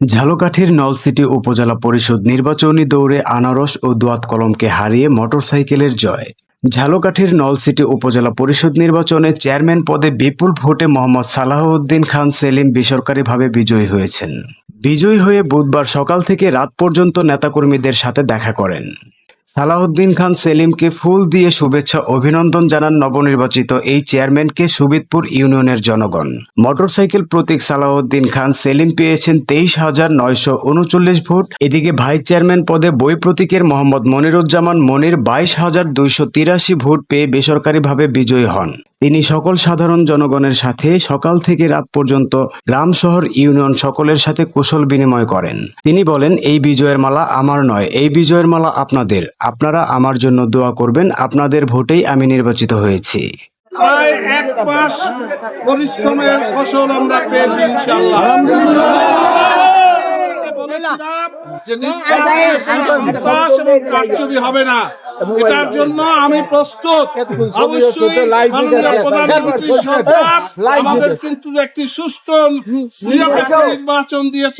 ঝালকাঠির নলসিটি উপজেলা পরিষদ নির্বাচনী দৌড়ে আনারস ও দোয়াত কলমকে হারিয়ে মোটরসাইকেলের জয়। ঝালকাঠির নলসিটি উপজেলা পরিষদ নির্বাচনে চেয়ারম্যান পদে বিপুল ভোটে মোহাম্মদ সালাহউদ্দিন খান সেলিম বেসরকারিভাবে বিজয়ী হয়েছেন। বিজয়ী হয়ে বুধবার সকাল থেকে রাত পর্যন্ত নেতাকর্মীদের সাথে দেখা করেন। সালাউদ্দিন খান সেলিমকে ফুল দিয়ে শুভেচ্ছা অভিনন্দন জানান নবনির্বাচিত এই চেয়ারম্যানকে সুবিদপুর ইউনিয়নের জনগণ। মোটরসাইকেল প্রতীক সালাউদ্দিন খান সেলিম পেয়েছেন তেইশ হাজার নয়শো উনচল্লিশ ভোট। এদিকে ভাইস চেয়ারম্যান পদে বই প্রতীকের মোহাম্মদ মনিরুজ্জামান মনির বাইশ হাজার দুইশো তিরাশি ভোট পেয়ে বেসরকারিভাবে বিজয়ী হন। তিনি সকল সাধারণ জনগণের সাথে সকাল থেকে রাত পর্যন্ত গ্রাম শহর ইউনিয়ন সকলের সাথে কুশল বিনিময় করেন। তিনি বলেন এই বিজয়ের মালা আমার নয় এই বিজয়ের মালা আপনাদের। আপনারা আমার জন্য দোয়া করবেন আপনাদের ভোটেই আমি নির্বাচিত হয়েছি। প্রায় এক মাস পরিশ্রমের ফসল আমরা পেয়েছি ইনশাল্লাহ যে এবং কারচুপি হবে না। এটার জন্য আমি প্রস্তুত। অবশ্যই প্রধানমন্ত্রী সরকার আমাদের কিন্তু একটি সুষ্ঠু নিরপেক্ষ নির্বাচন দিয়েছে।